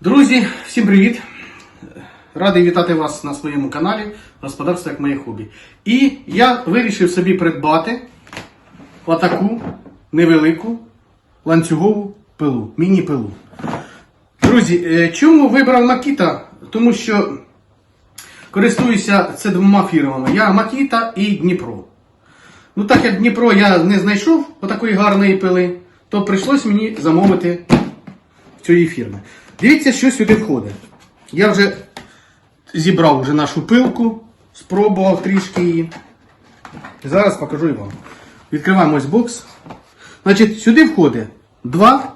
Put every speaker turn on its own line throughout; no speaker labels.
Друзі, всім привіт! Радий вітати вас на своєму каналі Господарство як моє хобі. І я вирішив собі придбати отаку невелику ланцюгову пилу, міні-пилу. Друзі, е, чому вибрав Макіта? Тому що користуюся це двома фірмами. Я Макіта і Дніпро. Ну так як Дніпро я не знайшов отакої гарної пили, то прийшлось мені замовити цієї фірми. Дивіться, що сюди входить. Я вже зібрав вже нашу пилку, спробував трішки її. Зараз покажу і вам. Відкриваємо ось бокс. Значить, сюди входить два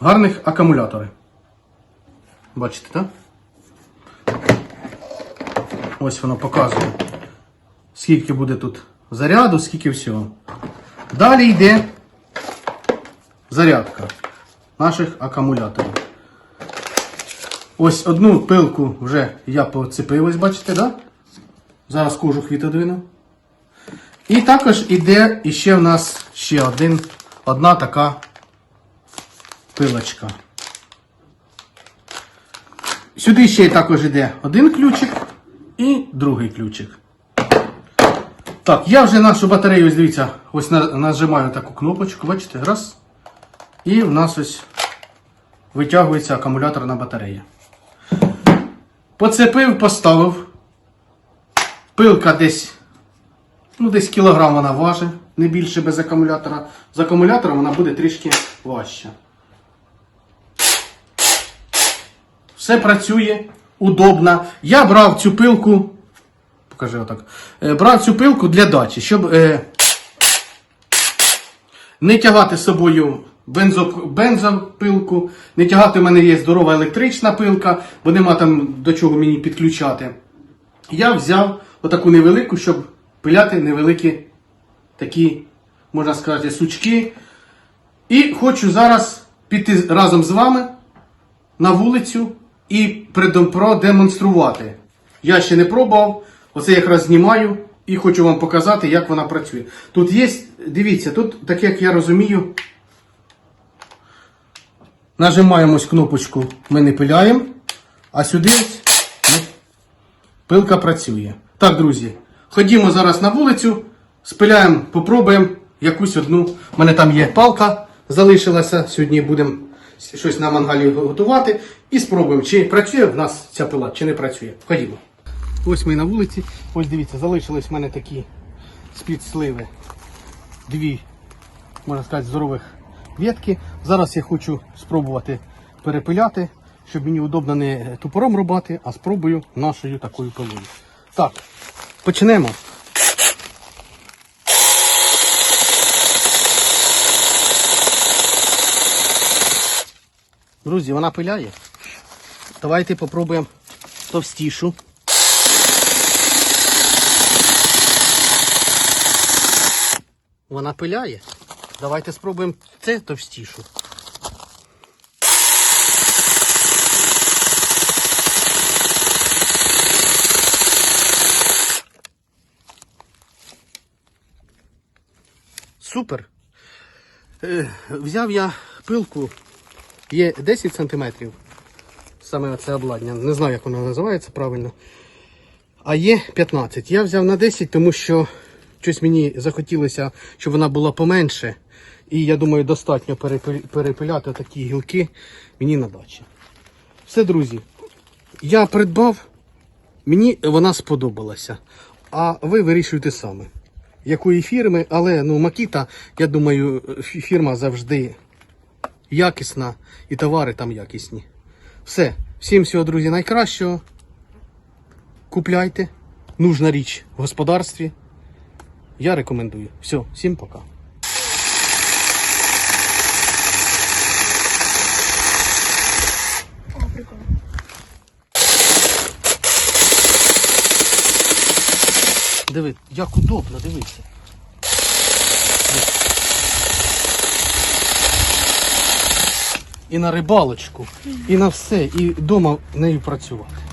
гарних акумулятори. Бачите, так? Ось воно показує, скільки буде тут заряду, скільки всього. Далі йде зарядка наших акумуляторів. Ось одну пилку вже я поцепив, ось бачите, да? Зараз кожух відодвину. І також іде іще в нас ще один, одна така пилочка. Сюди ще також йде один ключик і другий ключик. Так, я вже нашу батарею, дивіться, ось нажимаю таку кнопочку, бачите, раз. І в нас ось витягується акумуляторна батарея. Поцепив, поставив. Пилка десь, ну десь кілограм вона важить, не більше без акумулятора. З акумулятором вона буде трішки важча. Все працює, удобно. Я брав цю пилку. Покажи отак. Е, Брав цю пилку для дачі, щоб е, не тягати з собою бензо, бензопилку, не тягати в мене є здорова електрична пилка, бо нема там до чого мені підключати. Я взяв отаку невелику, щоб пиляти невеликі такі, можна сказати, сучки. І хочу зараз піти разом з вами на вулицю і продемонструвати. Я ще не пробував, оце якраз знімаю і хочу вам показати, як вона працює. Тут є, дивіться, тут, так як я розумію, нажимаємо кнопочку, ми не пиляємо, а сюди пилка працює. Так, друзі, ходімо зараз на вулицю, спиляємо, попробуємо якусь одну. У мене там є палка, залишилася. Сьогодні будемо щось на мангалі готувати і спробуємо, чи працює в нас ця пила, чи не працює. Ходімо. Ось ми на вулиці. Ось дивіться, залишились в мене такі з-під сливи. Дві, можна сказати, здорових ветки. Зараз я хочу спробувати перепиляти, щоб мені удобно не тупором рубати, а спробую нашою такою пилою. Так, почнемо. Друзі, вона пиляє. Давайте попробуємо товстішу. Вона пиляє. Давайте спробуємо це товстішу. Супер. Е, взяв я пилку, є 10 см. Саме це обладнання. Не знаю, як воно називається правильно. А є 15. Я взяв на 10, тому що щось мені захотілося, щоб вона була поменше. І я думаю, достатньо перепиляти такі гілки мені на дачі. Все, друзі. Я придбав, мені вона сподобалася. А ви вирішуйте самі. Якої фірми, але ну, Макіта, я думаю, фірма завжди якісна і товари там якісні. Все. Всім всього, друзі, найкращого. Купляйте. Нужна річ в господарстві. Я рекомендую. Все, всім пока. Диви, як удобно, дивися. І на рибалочку, і на все, і вдома нею працювати.